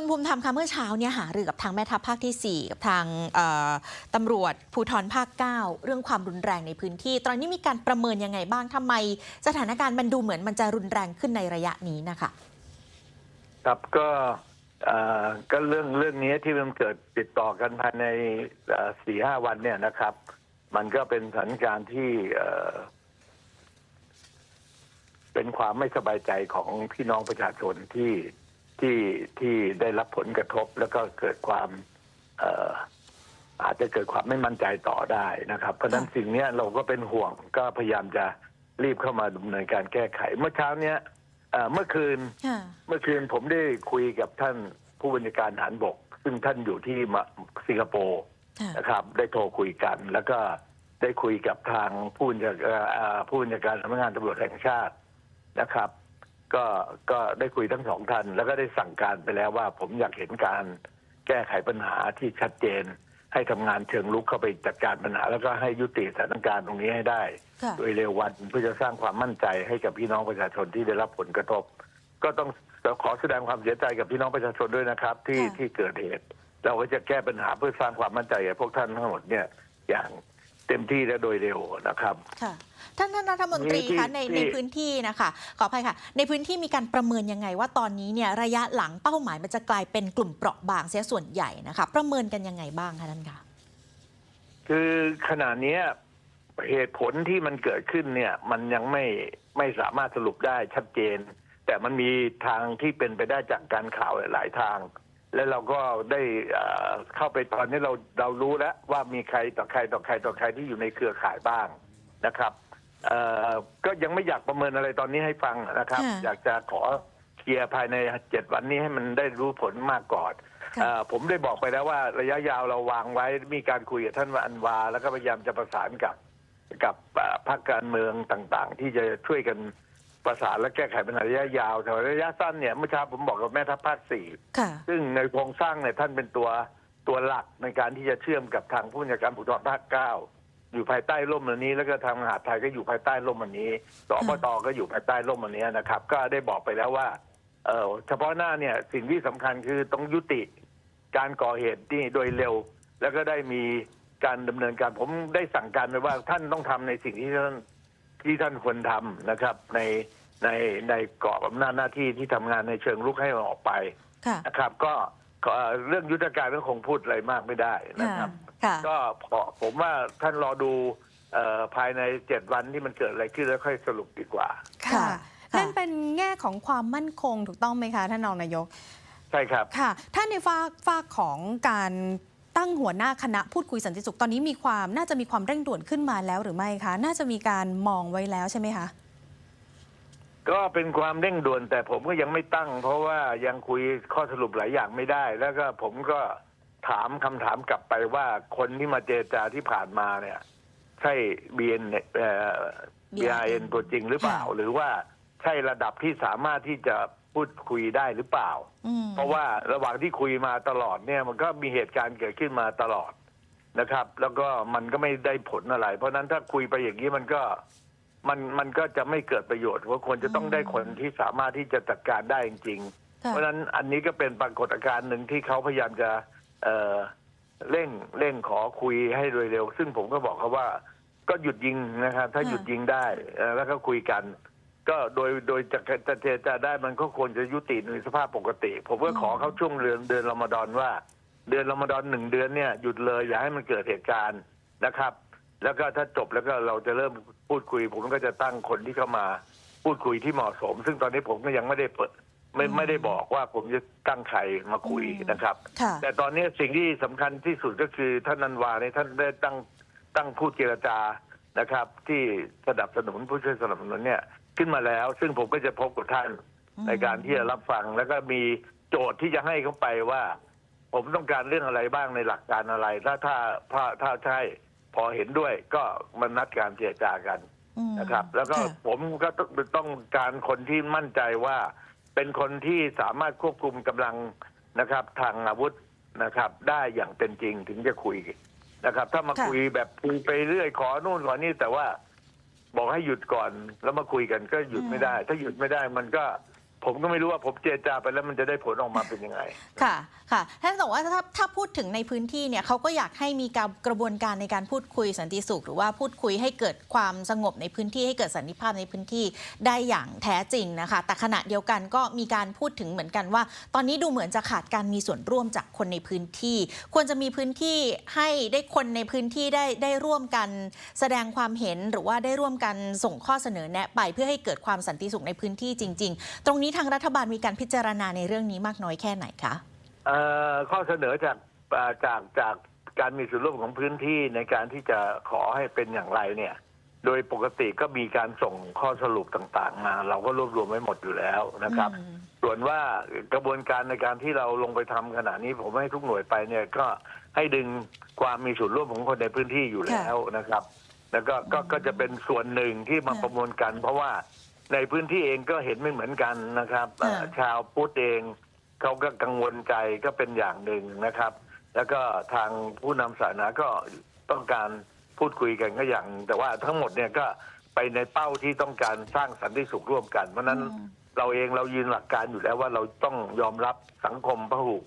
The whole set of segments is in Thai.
คุณภูมิธรรมคะเมื่อเช้าเนี่ยหารือกับทางแม่ทัพภาคที่ 4 กับทางตำรวจภูธรภาค 9 เรื่องความรุนแรงในพื้นที่ ตอนนี้มีการประเมินยังไงบ้างทำไม สถานการณ์มันดูเหมือนมันจะรุนแรงขึ้นในระยะนี้นะคะครับก็ก็เรื่องเรื่องนี้ที่มันเกิดติดต่อกันภายในสี่ห้าวันเนี่ยนะครับ มันก็เป็นสถานการณ์ที่เป็นความไม่สบายใจของพี่น้องประชาชนที่ ที่ที่ได้รับผลกระทบแล้วก็เกิดความเอ่ออาจจะเกิดความไม่มั่นใจต่อได้นะครับ เพราะฉะนั้นค่ะสิ่งเนี้ยเราก็เป็นห่วงก็พยายามจะรีบเข้ามาดำเนินการแก้ไข เมื่อเช้าเนี้ยเอ่อเมื่อคืนค่ะเมื่อคืนผมได้คุยกับท่านผู้บัญชาการทหารบก ซึ่งท่านอยู่ที่มาสิงคโปร์ค่ะนะครับ ได้โทรคุยกัน แล้วก็ได้คุยกับทางผู้บัญชาการเอ่อผู้บัญชาการสำนักงานตำรวจแห่งชาตินะครับ ก็ก็ได้คุยทั้งสองท่าน แล้วก็ได้สั่งการไปแล้วว่า ผมอยากเห็นการแก้ไขปัญหาที่ชัดเจน ให้ทำงานเชิงลุกเข้าไปจัดการปัญหา แล้วก็ให้ยุติสถานการณ์ตรงนี้ให้ได้ค่ะโดยเร็ววันเพื่อจะสร้างความมั่นใจให้กับพี่น้องประชาชนที่ได้รับผลกระทบ ก็ต้องขอแสดงความเสียใจกับพี่น้องประชาชนด้วยนะครับ ที่ค่ะที่เกิดเหตุ เราก็จะแก้ปัญหาเพื่อสร้างความมั่นใจให้พวกท่านทั้งหมดเนี่ยอย่าง เต็มที่และโดยเร็วนะครับ ค่ะ ท่านท่านรัฐมนตรีที่คะในที่ ในพื้นที่นะคะขออภัยค่ะ ในพื้นที่มีการประเมินยังไงว่าตอนนี้เนี่ยระยะหลังเป้าหมายมันจะกลายเป็นกลุ่มเปราะบางเสียส่วนใหญ่นะคะ ประเมินกันยังไงบ้างคะท่านคะ คือขณะเนี้ยเหตุผลที่มันเกิดขึ้นเนี่ย มันยังไม่ไม่สามารถสรุปได้ชัดเจน แต่มันมีทางที่เป็นไปได้จากการข่าวหลายทาง และเราก็ได้เอ่อเข้าไปตอนนี้เราเรารู้แล้วว่ามีใครต่อใครต่อใครต่อใครที่อยู่ในเครือข่ายบ้างนะครับเอ่อก็ยังไม่อยากประเมินอะไรตอนนี้ให้ฟังนะครับค่ะอยากจะขอเคลียร์ภายในเจ็ดวันนี้ให้มันได้รู้ผลมากก่อนค่ะเอ่อผมได้บอกไปแล้วว่าระยะยาวเราวางไว้มีการคุยกับท่านอันวา แล้วก็พยายามจะประสานกับกับเอ่อพรรคการเมืองต่างๆ ที่จะช่วยกัน ประสานและแก้ไขปัญหาระยะยาวแต่ระยะสั้นเนี่ยเมื่อเช้าผมบอกกับแม่ทัพภาคสี่ค่ะ ซึ่งในโครงสร้างเนี่ยท่านเป็นตัวตัวหลักในการที่จะเชื่อมกับทางผู้บัญชาการภูธรภาคเก้าอยู่ภายใต้ร่มอันนี้ แล้วก็ทางมหาดไทยก็อยู่ภายใต้ร่มอันนี้สปตก็อยู่ภายใต้ร่มอันนี้นะครับ ก็ได้บอกไปแล้วว่าเออเฉพาะหน้าเนี่ยสิ่งที่สำคัญคือต้องยุติการก่อเหตุนี่โดยเร็ว แล้วก็ได้มีการดำเนินการผมได้สั่งการไปว่าท่านต้องทำในสิ่งที่ท่านที่ท่านควรทำนะครับ ใน ในในกรอบอำนาจหน้าที่ที่ทำงานในเชิงลุกให้ออกไปค่ะนะครับ ก็ก็เอ่อเรื่องยุทธการก็คงพูดอะไรมากไม่ได้นะครับ ค่ะ ก็พอผมว่าท่านรอดูเอ่อภายในเจ็ดวันที่มันเกิดอะไรขึ้นแล้วค่อยสรุปดีกว่า ค่ะ ค่ะนั่นเป็นแง่ของความมั่นคงถูกต้องไหมคะท่านรองนายก ใช่ครับ ค่ะ ท่านในฝากฝากของการตั้งหัวหน้าคณะพูดคุยสันติสุขตอนนี้มีความน่าจะมีความเร่งด่วนขึ้นมาแล้วหรือไม่คะ น่าจะมีการมองไว้แล้วใช่ไหมคะ ก็เป็นความเร่งด่วนแต่ผมก็ยังไม่ตั้ง เพราะว่ายังคุยข้อสรุปหลายอย่างไม่ได้ แล้วก็ผมก็ถามคำถามกลับไปว่าคนที่มาเจรจาที่ผ่านมาเนี่ย ใช่บีเอ็นเอ่อบีไอเอ็นตัวจริงหรือเปล่า หรือว่าใช่ระดับที่สามารถที่จะพูดคุยได้หรือเปล่า อืมเพราะว่าระหว่างที่คุยมาตลอดเนี่ยมันก็มีเหตุการณ์เกิดขึ้นมาตลอดนะครับ แล้วก็มันก็ไม่ได้ผลอะไร เพราะฉะนั้นถ้าคุยไปอย่างนี้มันก็ มันมันก็จะไม่เกิดประโยชน์เพราะควรจะต้องได้คนที่สามารถที่จะจัดการได้จริงๆค่ะเพราะฉะนั้นอันนี้ก็เป็นปรากฏการณ์หนึ่งที่เขาพยายามจะเอ่อเร่งเร่งขอคุยให้โดยเร็ว ซึ่งผมก็บอกเขาว่า ก็หยุดยิงนะครับถ้าค่ะหยุดยิงได้เอ่อแล้วก็คุยกัน ก็โดยโดยจะจะเจรจาได้มันก็ควรจะยุติในสภาพปกติ ผมก็ขอเขาช่วงเดือนเดือนรอมฎอนว่า เดือนรอมฎอนหนึ่งเดือนเนี่ยหยุดเลยอย่าให้มันเกิดเหตุการณ์นะครับ แล้วก็ถ้าจบแล้วก็เราจะเริ่ม พูดคุย ผมก็จะตั้งคนที่เข้ามาพูดคุยที่เหมาะสม ซึ่งตอนนี้ผมก็ยังไม่ได้เปิดไม่อืมไม่ได้บอกว่าผมจะตั้งใครมาคุยอืมนะครับ ค่ะแต่ตอนนี้สิ่งที่สำคัญที่สุดก็คือท่านนันวาเนี่ยท่านได้ตั้งตั้งผู้เจรจานะครับ ที่สนับสนุนผู้ช่วยสนับสนุนเนี่ยขึ้นมาแล้ว ซึ่งผมก็จะพบกับท่านอืมในการที่จะรับฟังแล้วก็มีโจทย์ที่จะให้เขาไปว่า ผมต้องการเรื่องอะไรบ้างในหลักการอะไร ถ้าถ้าถ้าถ้าใช่ พอเห็นด้วยก็มันนัดการเจรจากันอืมนะครับ แล้วก็ค่ะผมก็ต้องต้องการคนที่มั่นใจว่า เป็นคนที่สามารถควบคุมกำลังนะครับ ทางอาวุธนะครับ ได้อย่างเป็นจริงถึงจะคุยนะครับ ถ้ามาค่ะคุยแบบคุยไปเรื่อยขอนู่นขอนี่แต่ว่าบอกให้หยุดก่อนแล้วมาคุยกันก็หยุดไม่ได้ ถ้าหยุดไม่ได้มันก็ ผมก็ไม่รู้ว่าผมเจรจาไปแล้วมันจะได้ผลออกมาเป็นยังไง ค่ะ ค่ะท่านบอกว่าถ้าถ้าพูดถึงในพื้นที่เนี่ยเขาก็อยากให้มีการกระบวนการในการพูดคุยสันติสุข หรือว่าพูดคุยให้เกิดความสงบในพื้นที่ให้เกิดสันติภาพในพื้นที่ได้อย่างแท้จริงนะคะ แต่ขณะเดียวกันก็มีการพูดถึงเหมือนกันว่า ตอนนี้ดูเหมือนจะขาดการมีส่วนร่วมจากคนในพื้นที่ ควรจะมีพื้นที่ให้ได้คนในพื้นที่ได้ได้ร่วมกัน แสดงความเห็นหรือว่าได้ร่วมกันส่งข้อเสนอแนะไปเพื่อให้เกิดความสันติสุขในพื้นที่จริง ๆ ตรงนี้ทางรัฐบาลมีการพิจารณาในเรื่องนี้มากน้อยแค่ไหนคะเอ่อข้อเสนอจากเอ่อจากจากการมีส่วนร่วมของพื้นที่ในการที่จะขอให้เป็นอย่างไรเนี่ย โดยปกติก็มีการส่งข้อสรุปต่างๆมา เราก็รวบรวมไว้หมดอยู่แล้วนะครับอืมส่วนว่ากระบวนการในการที่เราลงไปทำขณะนี้ผมให้ทุกหน่วยไปเนี่ยก็ให้ดึงความมีส่วนร่วมของคนในพื้นที่อยู่แล้วนะครับ แล้วก็ก็ก็จะเป็นส่วนหนึ่งที่มาค่ะประมวลกัน เพราะว่า ในพื้นที่เองก็เห็นไม่เหมือนกันนะครับเอ่อค่ะชาวพุทธเองเขาก็กังวลใจก็เป็นอย่างหนึ่งนะครับ แล้วก็ทางผู้นำศาสนาก็ต้องการพูดคุยกันก็อย่างหนึ่งแต่ว่าทั้งหมดเนี่ยก็ไปในเป้าที่ต้องการสร้างสันติสุขร่วมกัน เพราะฉะนั้นอืม เราเองเรายืนหลักการอยู่แล้วว่าเราต้องยอมรับสังคมพหุ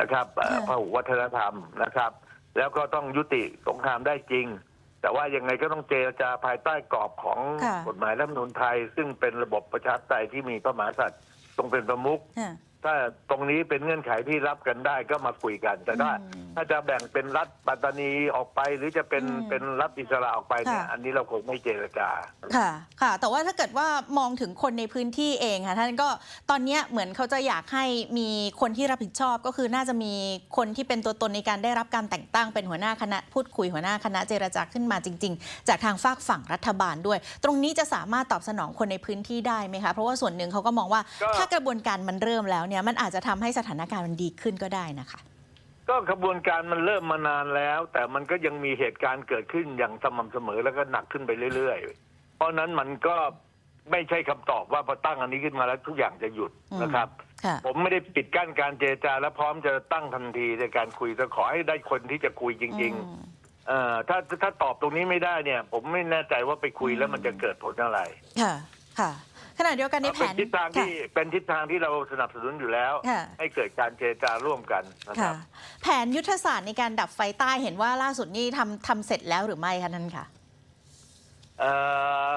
นะครับเอ่อค่ะ พหุวัฒนธรรมนะครับ แล้วก็ต้องยุติสงครามได้จริง แต่ว่ายังไงก็ต้องเจรจาภายใต้กรอบของค่ะกฎหมายรัฐธรรมนูญไทย ซึ่งเป็นระบบประชาธิปไตยที่มีพระมหากษัตริย์ทรงเป็นประมุขค่ะ ถ้าตรงนี้เป็นเงื่อนไขที่รับกันได้ก็มาคุยกัน แต่ถ้าอืมถ้าจะแบ่งเป็นรัฐปัตตานีออกไปหรือจะเป็นอืมเป็นรัฐอิสระออกไปเนี่ยค่ะอันนี้เราคงไม่เจรจาค่ะ ค่ะ แต่ว่าถ้าเกิดว่ามองถึงคนในพื้นที่เองค่ะท่านก็ตอนเนี้ยเหมือนเขาจะอยากให้มีคนที่รับผิดชอบก็คือน่าจะมีคนที่เป็นตัวตนในการได้รับการแต่งตั้งเป็นหัวหน้าคณะพูดคุยหัวหน้าคณะเจรจาขึ้นมาจริง ๆ จากทางฝากฝั่งรัฐบาลด้วย ตรงนี้จะสามารถตอบสนองคนในพื้นที่ได้ไหมคะเพราะว่าส่วนหนึ่งเขาก็มองว่าก็ถ้ากระบวนการมันเริ่มแล้วเนี่ยมันอาจจะทำให้สถานการณ์มันดีขึ้นก็ได้นะคะ ก็กระบวนการมันเริ่มมานานแล้ว แต่มันก็ยังมีเหตุการณ์เกิดขึ้นอย่างสม่ำเสมอแล้วก็หนักขึ้นไปเรื่อย ๆ เพราะฉะนั้นมันก็ไม่ใช่คำตอบว่าพอตั้งอันนี้ขึ้นมาแล้วทุกอย่างจะหยุดอืมนะครับค่ะผมไม่ได้ปิดกั้นการเจรจาและพร้อมจะตั้งทันทีในการคุยแต่ขอให้ได้คนที่จะคุยจริงอืมๆเอ่อถ้าถ้าตอบตรงนี้ไม่ได้เนี่ย ผมไม่แน่ใจว่าไปคุยแล้วมันจะเกิดผลอะไร ค่ะ ค่ะ ขณะเดียวกันในแผเป็นนทิศทางที่ค่ะเป็นทิศทางที่เราสนับสนุนอยู่แล้วค่ะให้เกิดการเจรจาร่วมกันนะคค่ะรับแผนยุทธศาสตร์ในการดับไฟใต้เห็นว่าล่าสุดนี่ทำทำเสร็จแล้วหรือไม่คะท่านคะเอ่อ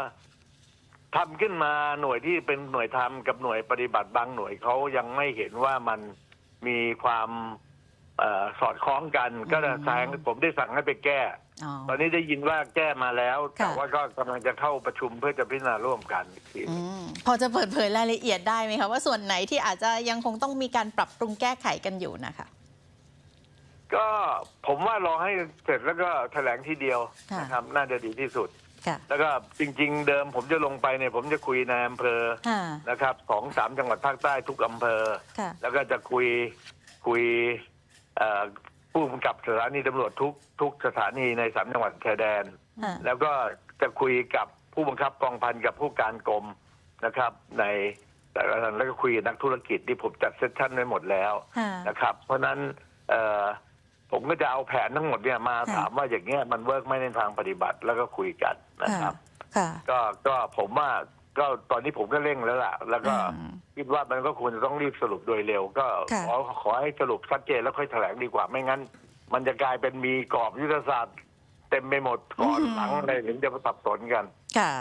ทำขึ้นมาหน่วยที่เป็นหน่วยทำกับหน่วยปฏิบัติบางหน่วยเขายังไม่เห็นว่ามันมีความเออ สอดคล้องกัน ก็จะสั่งผมได้สั่งให้ไปแก้อ๋อตอนนี้ได้ยินว่าแก้มาแล้วค่ะแต่ว่าก็กำลังจะเข้าประชุมเพื่อจะพิจารณาร่วมกันอีกทีอืมพอจะเปิดเผยรายละเอียดได้ไหมคะว่าส่วนไหนที่อาจจะยังคงต้องมีการปรับปรุงแก้ไขกันอยู่นะคะก็ผมว่ารอให้เสร็จแล้วก็แถลงทีเดียวค่ะนะครับน่าจะดีที่สุดค่ะแล้วก็จริง ๆ เดิมผมจะลงไปเนี่ยผมจะคุยในอำเภอค่ะนะครับของสามจังหวัดภาคใต้ทุกอำเภอค่ะแล้วก็จะคุยคุย เอ่อผู้กำกับสถานีตำรวจทุกทุกสถานีในสามจังหวัดชายแดนค่ะแล้วก็จะคุยกับผู้บังคับกองพันกับผู้การกรมนะครับ ในแต่ละท่านแล้วก็คุยกับนักธุรกิจที่ผมจัดเซสชั่นไว้หมดแล้วค่ะ นะครับ เพราะฉะนั้นเอ่อผมก็จะเอาแผนทั้งหมดเนี่ยมาค่ะ ถามว่าอย่างเงี้ยมันเวิร์กไหมในทางปฏิบัติแล้วก็คุยกันนะครับ ค่ะ ก็ก็ผมว่า ก็ตอนนี้ผมก็เร่งแล้วล่ะ แล้วก็อืมคิดว่ามันก็ควรจะต้องรีบสรุปโดยเร็ว ก็ค่ะ ขอขอให้สรุปชัดเจนแล้วค่อยแถลงดีกว่าไม่งั้น มันจะกลายเป็นมีกรอบยุทธศาสตร์ เต็มไปหมดก่อนหลังอะไรถึงจะสับสนกัน ค่ะ